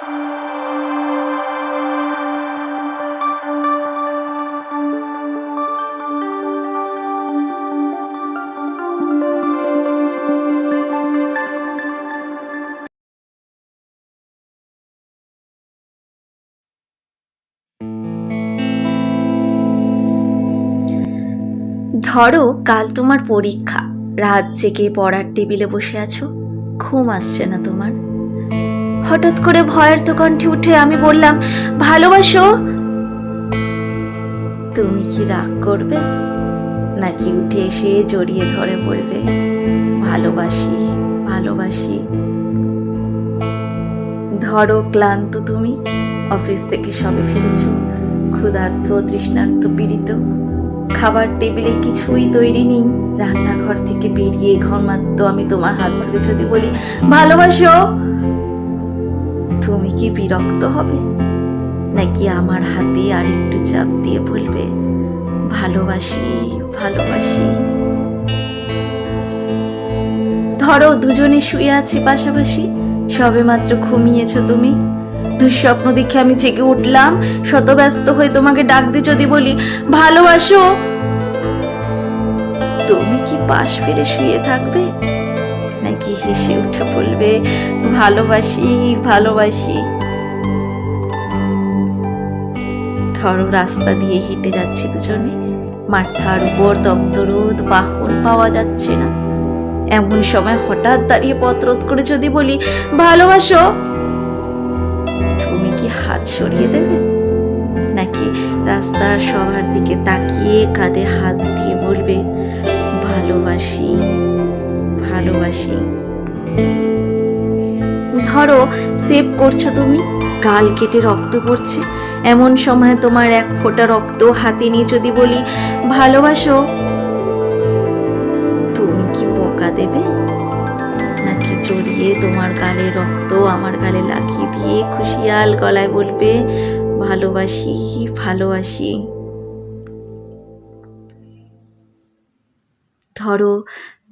ধরো কাল তোমার পরীক্ষা। রাত জেগে পড়ার টেবিলে বসে আছো। ঘুম আসছে না তোমার। হঠাৎ করে ভয়ের তো কণ্ঠে উঠে আমি বললাম, ভালোবাসো? তুমি কি রাগ করবে? নাকি উঠে এসে জড়িয়ে ধরে বলবে, ভালোবাসি ভালোবাসি? ধরো ক্লান্ত তুমি, অফিস থেকে সবে ফিরেছো, ক্ষুধার্ত, তৃষ্ণার্ত, পীড়িত, খাবার টেবিলে কিছুই তৈরি নেই, রান্নাঘর থেকে বেরিয়ে ঘরমাত্র আমি তোমার হাত ধরে যদি বলি, ভালোবাসো? তুমি কি বিরক্ত হবে? নাকি আমার হাতে আর একটু চাপ দিয়ে বলবে, ভালোবাসি ভালোবাসি ধরো দুজনে শুয়ে আছি পাশাপাশি, সবে মাত্র ঘুমিয়েছ তুমি। দুঃস্বপ্ন দেখে আমি জেগে উঠলাম শত ব্যস্ত হয়ে তোমাকে ডাক দিয়ে যদি বলি, ভালোবাসো তুমি কি পাশ ফিরে শুয়ে থাকবে? নাকি হেসে উঠে বলবে, ভালোবাসি ভালোবাসি। ধরো রাস্তা দিয়ে হেঁটে যাচ্ছে দুজনে মাথার উপর দপ্তরোদ বাহন পাওয়া যাচ্ছে না। এমন সময় হঠাৎ দাঁড়িয়ে পত্রত করে যদি বলি, ভালোবাসো? তুমি কি হাত সরিয়ে দেবে? নাকি রাস্তার সবার দিকে তাকিয়ে কাঁধে হাত দিয়ে বলবে, ভালোবাসি ভালোবাসি। ধরো সেভ করছ তুমি, গাল কেটে রক্ত পড়ছে। এমন সময় তোমার এক ফোঁটা রক্ত হাতে নিয়ে যদি বলি, ভালোবাসো। তুমি কি বকা দেবে? নাকি জড়িয়ে তোমার গালে রক্ত, আমার গালে লাগিয়ে দিয়ে খুশিয়াল গলায় বলবে, ভালোবাসি ভালোবাসি। ধরো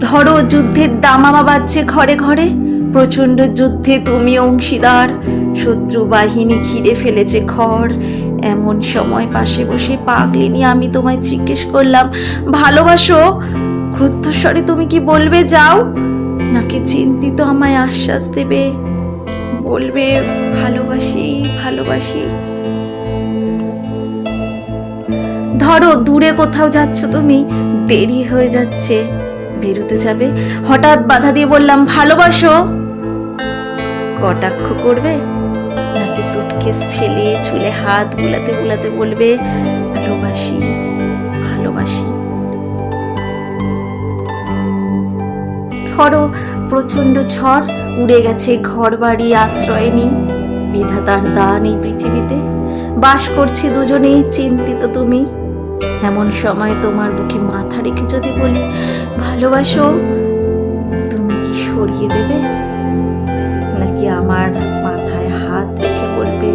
ধরো যুদ্ধের দামামা বাজছে ঘরে ঘরে। প্রচণ্ড যুদ্ধে তুমি অংশীদার। শত্রু বাহিনী ঘিরে ফেলেছে ঘর। এমন সময় পাশে বসে পাগলি নিয়ে আমি তোমায় জিজ্ঞেস করলাম, ভালোবাসো? ক্রুদ্ধস্বরে তুমি কি বলবে? যাও। নাকি চিন্তিত আমায় আশ্বাস দেবে? বলবে, ভালোবাসি ভালোবাসি। ধরো, দূরে কোথাও যাচ্ছ তুমি, দেরি হয়ে যাচ্ছে। বেরোতে যাবে? হঠাৎ বাধা দিয়ে বললাম, ভালোবাসো। কটাক্ষ করবে? নাকি সুটকেস ফেলে চুলে হাত বুলাতে বুলাতে বলবে, ভালোবাসি ভালোবাসি। ধরো, প্রচণ্ড ঝড় উড়ে গেছে ঘর বাড়ি আশ্রয় নেই বিধাতার দান এই পৃথিবীতে। বাস করছি দুজনেই, চিন্তিত তুমি। এমন সময় তোমার বুকে মাথা রেখে যদি বলি ভালোবাসো, তুমি কি সরিয়ে দেবে? নাকি আমার মাথায় হাত রেখে বলবে,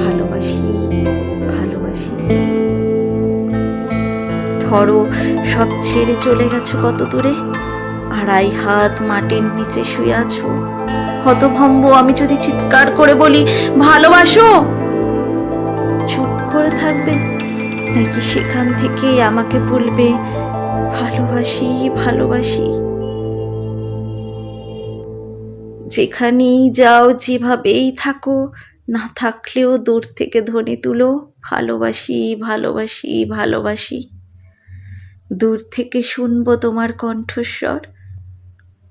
ভালোবাসি ভালোবাসি ধরো, সব ছেড়ে চলে গেছো কত দূরে? আড়াই হাত মাটির নিচে শুয়ে আছো। হতভম্ব, আমি যদি চিৎকার করে বলি, ভালোবাসো চুপ করে থাকবে? নাকি সেখান থেকে আমাকে বলবে ভালোবাসি ভালোবাসি। যেখানেই যাও, যেভাবেই থাকো, না থাকলেও দূর থেকে ধ্বনি তুলো। ভালোবাসি ভালোবাসি ভালোবাসি। দূর থেকে শুনব তোমার কণ্ঠস্বর।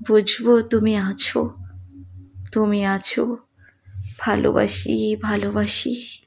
বুঝব তুমি আছো। তুমি আছো। ভালোবাসি ভালোবাসি।